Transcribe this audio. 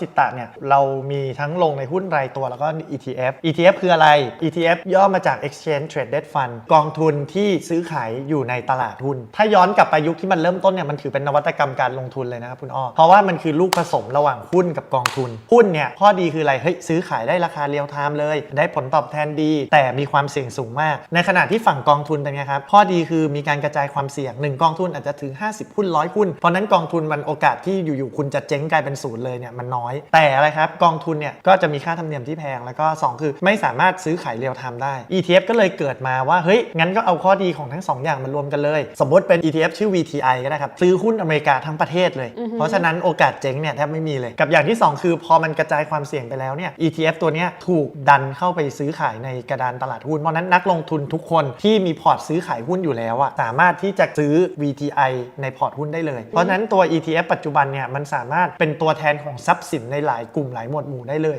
จิตตะเนี่ยเรามีทั้งลงในหุ้นรายตัวแล้วก็ ETF ETF คืออะไร ETF ย่อมาจาก Exchange Traded Fund กองทุนที่ซื้อขายอยู่ในตลาดหุ้น ถ้าย้อนกลับไปยุคที่มันเริ่มต้นเนี่ยมันถือเป็นนวัตกรรมการลงทุนเลยนะครับคุณอ้อ เพราะว่ามันคือลูกผสมระหว่างหุ้นกับกองทุน หุ้นเนี่ยข้อดีคืออะไร เฮ้ยซื้อขายได้ราคาเรียลไทม์เลย ได้ผลตอบแทนดี แต่มีความเสี่ยงสูงมาก ในขณะที่ฝั่งกองทุนเป็นไงครับ ข้อดีคือมีการกระจายความเสี่ยงหนึ่งกองทุนอาจจะถึง 50 หุ้นร้อยหุ้น เพราะฉะนั้นกองทุนมันโอกาสที่อยู่ๆคุณจะเจ๊งกลายเป็นศูนย์เลยเนี่ยมันน้อยแต่อะไรครับกองทุนเนี่ยก็จะมีค่าธรรมเนียมที่แพงแล้วก็ 2 คือไม่สามารถซื้อขายเรียลไทม์ได้ ETF ก็เลยเกิดมาว่าเฮ้ยงั้นก็เอาข้อดีของทั้งสองอย่างมารวมกันเลย สมมติเป็น ETF ชื่อ VTI ก็ได้ครับซื้อหุ้นอเมริกาทั้งประเทศเลย เพราะฉะนั้นโอกาสเจ๊งเนี่ยแทบไม่มีเลย กับอย่างที่ 2 คือพอมันกระจายความเสี่ยงไปแล้วเนี่ย ETF ตัวเนี้ยถูกดันเข้าไปซื้อขายในกระดานตลาดหุ้นเพราะฉะนั้นนักลงทุนทุกคนที่มีพอร์ตซื้อขายหุ้นอยู่แล้วอะสามารถที่จะซื้อ VTI ในพอร์ตหุ้นได้เลย เพราะฉะนั้นตัว ETF ปัจจุบันเนี่ยมันสามารถเป็นตัวแทนของทรัพย์สินในหลายกลุ่มหลายหมวดหมู่ได้เลย